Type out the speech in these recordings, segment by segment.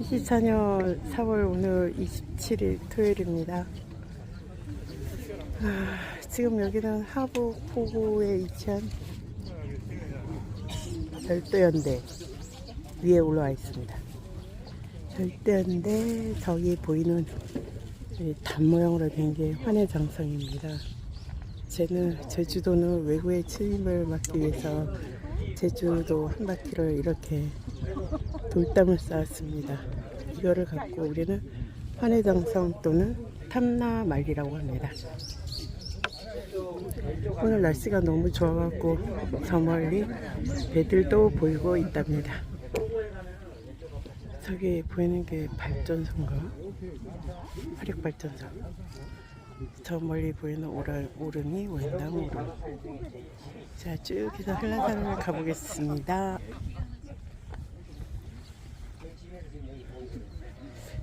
2024년 4월 오늘 27일 토요일입니다. 아, 지금 여기는 하북 포구에 위치한 별도연대 위에 올라와 있습니다. 별도연대 저기 보이는 이단 모양으로 된 게 환해장성입니다. 쟤는 제주도는 외국의 침입을 막기 위해서 제주도 한 바퀴를 이렇게 돌담을 쌓았습니다. 이거를 갖고 우리는 환해장성 또는 탐나말이라고 합니다. 오늘 날씨가 너무 좋아갖고 저 멀리 배들도 보이고 있답니다. 저기 보이는 게 발전소인가? 화력발전소. 저 멀리 보이는 오랄, 오름이 원당 오름. 자, 쭉 해서 한라산을 가보겠습니다.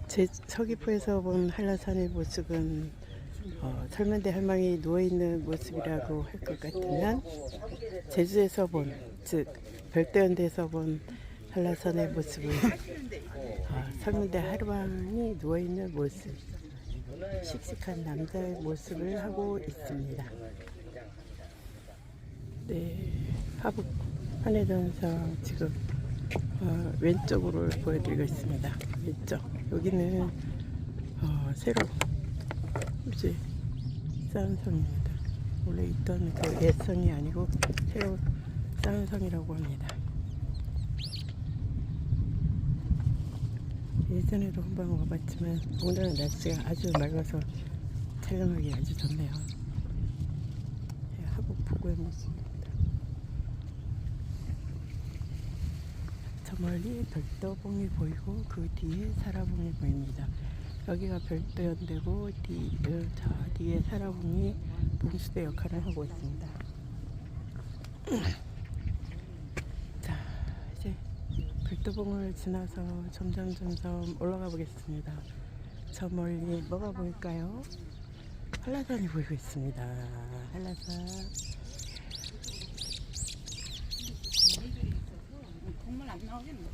제 서귀포에서 본 한라산의 모습은 어, 설문대 할망이 누워있는 모습이라고 할 것 같으면 제주에서 본, 즉 별도연대에서 본 한라산의 모습은 어, 설문대 할망이 누워있는 모습 씩씩한 남자의 모습을 하고 있습니다. 네, 하북 한해전성 지금 어, 왼쪽으로 보여드리고 있습니다. 왼쪽 여기는 어, 새로 이제 쌓은 성입니다. 원래 있던 그 옛성이 아니고 새로 쌓은 성이라고 합니다. 예전에도 한번 와봤지만 오늘은 날씨가 아주 맑아서 촬영하기 아주 좋네요. 네, 하북 포구의 모습입니다. 저 멀리 별도봉이 보이고 그 뒤에 사라봉이 보입니다. 여기가 별도연대고 뒤, 어, 저 뒤에 사라봉이 봉수대 역할을 하고 있습니다. 자, 이제 별도봉을 지나서 점점 점점 올라가 보겠습니다. 저 멀리 뭐가 보일까요? 한라산이 보이고 있습니다. 한라산. 정말 안 나오겠네.